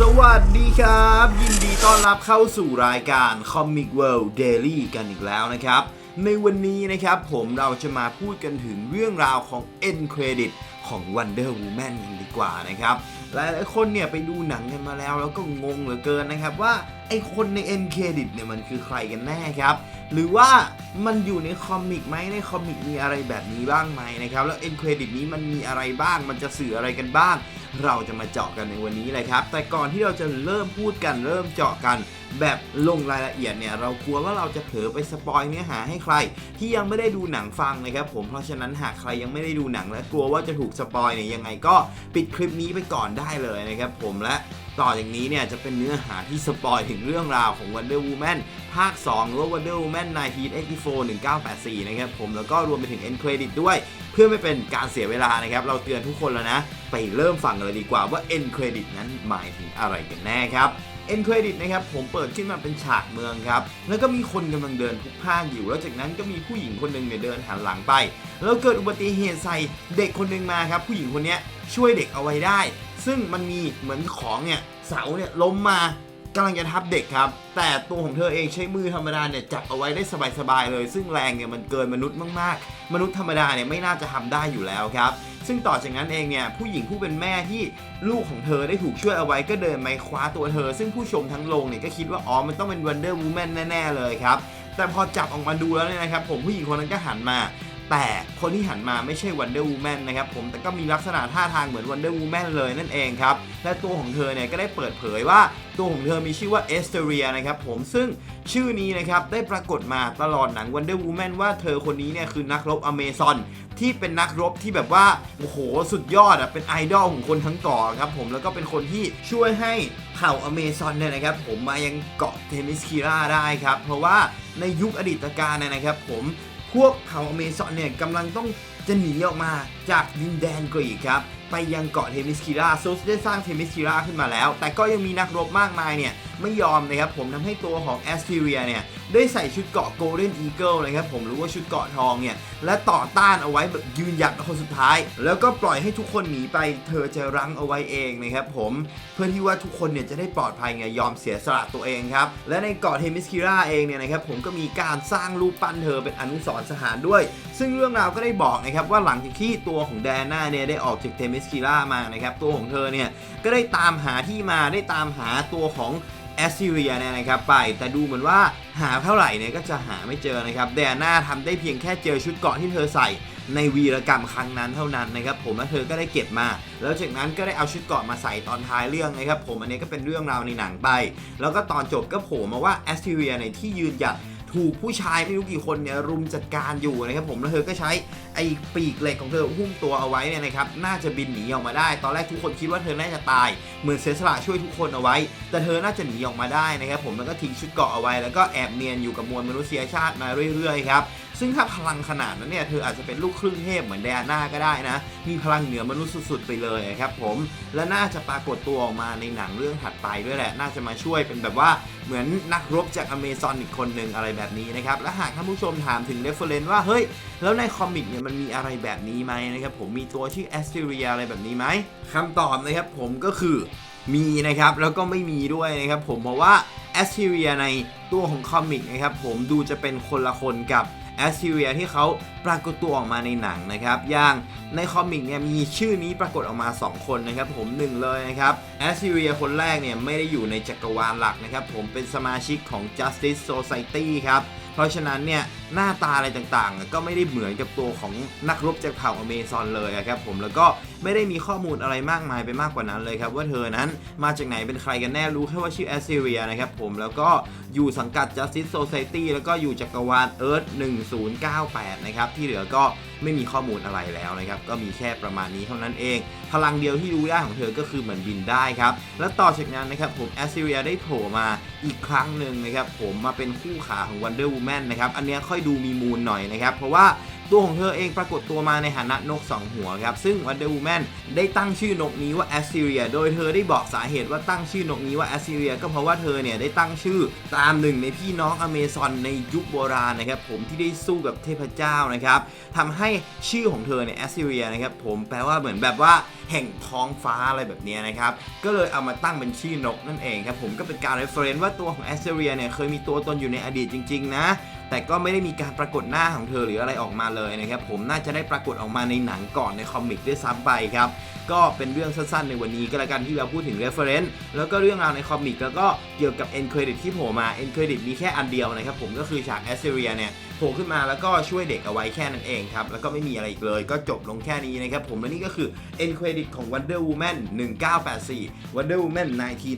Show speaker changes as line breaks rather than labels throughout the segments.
สวัสดีครับ ยินดีต้อนรับเข้าสู่รายการ Comic World Daily กันอีกแล้วนะครับ ในวันนี้นะครับผมเราจะมาพูดกันถึงเรื่องราวของ End Credit ของ Wonder Woman กันดีกว่านะครับ หลายๆคนเนี่ยไปดูหนังกันมาแล้วแล้วก็งงเหลือเกินนะครับว่าไอคนใน End Credit เนี่ยมันคือใครกันแน่ครับ หรือว่ามันอยู่ในคอมิกไหมในคอมิกมีอะไรแบบนี้บ้างไหมนะครับแล้ว End Credit นี้มันมีอะไรบ้างมันจะสื่ออะไรกันบ้าง เราจะมาเจาะกันในวันนี้เลยครับ แต่ก่อนที่เราจะเริ่มพูดกันเริ่มเจาะกัน แบบลงรายละเอียดเนี่ยเรากลัวว่าเราจะเผลอไปสปอยเนื้อหาให้ใคร ที่ยังไม่ได้ดูหนังฟังนะครับผมเพราะฉะนั้นหากใครยังไม่ได้ดูหนังและกลัวว่าจะถูกสปอยเนี่ยยังไงก็ปิดคลิปนี้ไปก่อนได้เลยนะครับผมและต่อจากนี้เนี่ยจะเป็นเนื้อหาที่สปอยถึงเรื่องราวของ Wonder Woman ภาค 2 หรือว่า Wonder Woman 1984 1984 นะครับผมแล้วก็รวมไปถึง End Credit ด้วย เพื่อไม่เป็นการเสียเวลานะครับ เราเตือนทุกคนแล้วนะ ไปเริ่มฟังกันเลยดีกว่าว่า End Credit นั้นหมายถึงอะไรกันแน่ครับ End Credit นะครับผมเปิดขึ้นมาเป็นฉากเมืองครับ แล้วก็มีคนกำลังเดินพลุกพล่านอยู่ แล้วจากนั้นก็มีผู้หญิงคนหนึ่งเนี่ยเดินหันหลังไป แล้วเกิดอุบัติเหตุใส่เด็กคนหนึ่งมาครับ ผู้หญิงคนนี้ช่วยเด็กเอาไว้ได้ ซึ่งมันมีเหมือนของเนี่ยเสาเนี่ยล้มมากำลังจะทับเด็กครับ แต่ตัวของเธอเองใช้มือธรรมดาเนี่ยจับเอาไว้ได้สบายๆเลย ซึ่งแรงเนี่ยมันเกินมนุษย์มากๆ มนุษย์ธรรมดาเนี่ยไม่น่าจะทำได้อยู่แล้วครับ ซึ่งต่อจากนั้นเองเนี่ยผู้หญิงผู้เป็นแม่ที่ลูกของเธอได้ถูกช่วยเอาไว้ก็เดินไปคว้าตัวเธอ ซึ่งผู้ชมทั้งโรงเนี่ยก็คิดว่าอ๋อมันต้องเป็นวันเดอร์วูแมนแน่ๆเลยครับแต่พอจับออกมาดูแล้วเนี่ยนะครับผมผู้หญิงคนนั้นก็หันมา แต่คนที่หันมาไม่ใช่ Wonder Woman นนะครับผมแต่ก็มีลักษณะท่าทางเหมือน Wonder Woman เลยนั่นเองครับ และตัวของเธอเนี่ยก็ได้เปิดเผยว่าตัวของเธอมีชื่อว่าเอสเตเรียนะครับผมซึ่งชื่อนี้นะครับได้ปรากฏมาตลอดหนัง Wonder Woman ว่าเธอคนนี้เนี่ยคือนักรบอเมซอนที่เป็นนักรบที่แบบว่าโอ้โหสุดยอดอะเป็นไอดอลของคนทั้งเกาะครับผมแล้วก็เป็นคนที่ช่วยให้เผ่าอเมซอนเนี่ยนะครับผมมายังเกาะเทมิสคิราได้ครับเพราะว่าในยุคอดีตการเนี่ยนะครับผม พวกเผ่าอเมซอนเนี่ยกำลังต้องจะหนีออกมาจากดินแดนกรีกครับ ไปยังเกาะเทมิสคิราซุสได้สร้างเทมิสคิราขึ้นมาแล้ว แต่ก็ยังมีนักรบมากมายเนี่ยไม่ยอมนะครับผมทำให้ตัวของแอสทีเรียเนี่ยได้ใส่ชุดเกาะโกลเด้นอีเกิลนะครับผมหรือว่าชุดเกาะทองเนี่ยและต่อต้านเอาไว้แบบยืนหยัดคนสุดท้าย แล้วก็ปล่อยให้ทุกคนหนีไปเธอจะรั้งเอาไว้เองนะครับผมเพื่อที่ว่าทุกคนเนี่ยจะได้ปลอดภัยไงยอมเสียสละตัวเองครับและในเกาะเทมิสคิราเองเนี่ยนะครับผมก็มีการสร้างรูปปั้นเธอเป็นอนุสรณ์สถานด้วย ซึ่งเรื่องราวก็ได้บอกนะครับว่าหลังจากที่ตัวของแดน่าเนี่ยได้ออกจากเทมิสสคิรามานะครับตัวของเธอเนี่ยก็ได้ตามหาที่มาได้ตามหาตัวของแอสซิเรียเนี่ยนะครับไปแต่ดูเหมือนว่าหาเท่าไหร่เนี่ยก็จะหาไม่เจอนะครับแดน่าทำได้เพียงแค่เจอชุดเกราะที่เธอใส่ในวีรกรรมครั้งนั้นเท่านั้นนะครับผมและเธอก็ได้เก็บมา แล้วจากนั้นก็ได้เอาชุดเกราะมาใส่ตอนท้ายเรื่องนะครับผมอันนี้ก็เป็นเรื่องราวในหนังไป แล้วก็ตอนจบก็โผล่มาว่าแอสซิเรียในที่ยืนหยัด ถูกผู้ชายไม่รู้กี่คนเนี่ยรุมจัดการอยู่นะครับผมแล้วเธอก็ใช้ไอ้ปีกเหล็กของเธอหุ้มตัวเอาไว้เนี่ยนะครับน่าจะบินหนีออกมาได้ ตอนแรกทุกคนคิดว่าเธอน่าจะตาย เหมือนเสียสละช่วยทุกคนเอาไว้ แต่เธอน่าจะหนีออกมาได้นะครับผมแล้วก็ทิ้งชุดเกาะเอาไว้ แล้วก็แอบเนียนอยู่กับมวลมนุษยชาติมาเรื่อยๆครับ ซึ่งถ้าพลังขนาดนั้นเนี่ย เธออาจจะเป็นลูกครึ่งเทพเหมือนแดน่าก็ได้นะ มีพลังเหนือมนุษย์สุดๆไปเลยครับผม และน่าจะปรากฏตัวออกมาในหนังเรื่องถัดไปด้วยแหละ น่าจะมาช่วยเป็นแบบว่าเหมือนนักรบจากอเมซอนอีกคนหนึ่งอะไรแบบนี้นะครับ และหากท่านผู้ชมถามถึงเรฟเฟรนซ์ว่า เฮ้ย แล้วในคอมิกเนี่ยมันมีอะไรแบบนี้ไหมนะครับผมมีตัวชื่อแอสเตเรียอะไรแบบนี้ไหมคำตอบนะครับผมก็คือมีนะครับแล้วก็ไม่มีด้วยนะครับผมเพราะว่าแอสเตเรียในตัวของคอมิกนะครับผมดูจะเป็นคนละคนกับ แอสเตเรียที่เขาปรากฏตัวออกมาในหนังนะครับ อย่างในคอมิกเนี่ยมีชื่อนี้ปรากฏออกมา 2 คนนะครับ ผมหนึ่งเลยนะครับแอสเตเรียคนแรกเนี่ยไม่ได้อยู่ในจักรวาลหลักนะครับ ผมเป็นสมาชิกของ Justice Society ครับ เพราะฉะนั้นเนี่ยหน้าตาอะไรต่างๆ ก็ไม่ได้เหมือนกับตัวของนักรบจากเผ่าอเมซอนเลยอะครับผมแล้วก็ไม่ได้มีข้อมูลอะไรมากมายไปมากกว่านั้นเลยครับว่าเธอนั้นมาจากไหนเป็นใครกันแน่รู้แค่ว่าชื่อแอสซีเรียนะครับผมแล้วก็อยู่สังกัด Justice Society แล้วก็อยู่จักรวาล Earth 1098 นะครับที่เหลือก็ ไม่มีข้อมูลอะไรแล้วนะครับ ก็มีแค่ประมาณนี้เท่านั้นเอง พลังเดียวที่รู้ได้ของเธอก็คือเหมือนบินได้ครับ และต่อจากนั้นนะครับผมแอสซิเรียได้โผล่มาอีกครั้งหนึ่งนะครับผมมาเป็นคู่ขาของ Wonder Woman นะครับ อันนี้ค่อยดูมีมูลหน่อยนะครับ เพราะว่า ตัวของเธอเองปรากฏตัวมาในฐานะนกสองหัวครับ ซึ่ง Wonder Woman ได้ตั้งชื่อนกนี้ว่า Assyria โดยเธอได้บอกสาเหตุว่าตั้งชื่อนกนี้ว่า Assyria ก็เพราะว่าเธอเนี่ยได้ตั้งชื่อตามหนึ่งในพี่น้องอเมซอนในยุคโบราณนะครับผมที่ได้สู้กับเทพเจ้านะครับทำให้ชื่อของเธอเนี่ย Assyria นะครับผมแปลว่าเหมือนแบบว่าแห่งท้องฟ้าอะไรแบบนี้นะครับก็เลยเอามาตั้งเป็นชื่อนกนั่นเองครับผมก็เป็นการ reference ว่าตัวของ Assyria เนี่ยเคยมีตัวตนอยู่ในอดีตจริง ๆ นะ แต่ก็ไม่ได้มีการปรากฏหน้าของเธอหรืออะไรออกมาเลยนะครับผมน่าจะได้ปรากฏออกมาในหนังก่อนในคอมิกด้วยซ้ำไปครับก็เป็นเรื่องสั้นๆ ในวันนี้ก็แล้วกันที่เราพูดถึง reference แล้วก็เรื่องราวในคอมิกแล้วก็เกี่ยวกับ end credit ที่โผล่มา end credit มีแค่อันเดียวนะครับผมก็คือฉากแอสเซเรียเนี่ย ผล่ขึ้นมาแล้วก็ช่วยเด็กเอาไว้แค่นั้นเองครับ แล้วก็ไม่มีอะไรอีกเลยก็จบลงแค่นี้นะครับผมและนี่ก็คือ end credit ของ Wonder Woman 1984 Wonder Woman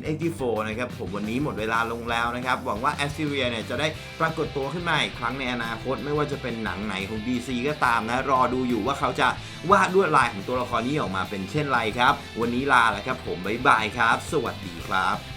1984 นะครับผมวันนี้หมดเวลาลงแล้วนะครับ หวังว่า Assyria เนี่ยจะได้ปรากฏตัวขึ้นมาอีกครั้งในอนาคต ไม่ว่าจะเป็นหนังไหนของ DC ก็ตามนะ รอดูอยู่ว่าเขาจะวาดลวดลายของตัวละครนี้ออกมาเป็นเช่นไรครับ วันนี้ลาแล้วครับผมบ๊ายบายครับ สวัสดีครับ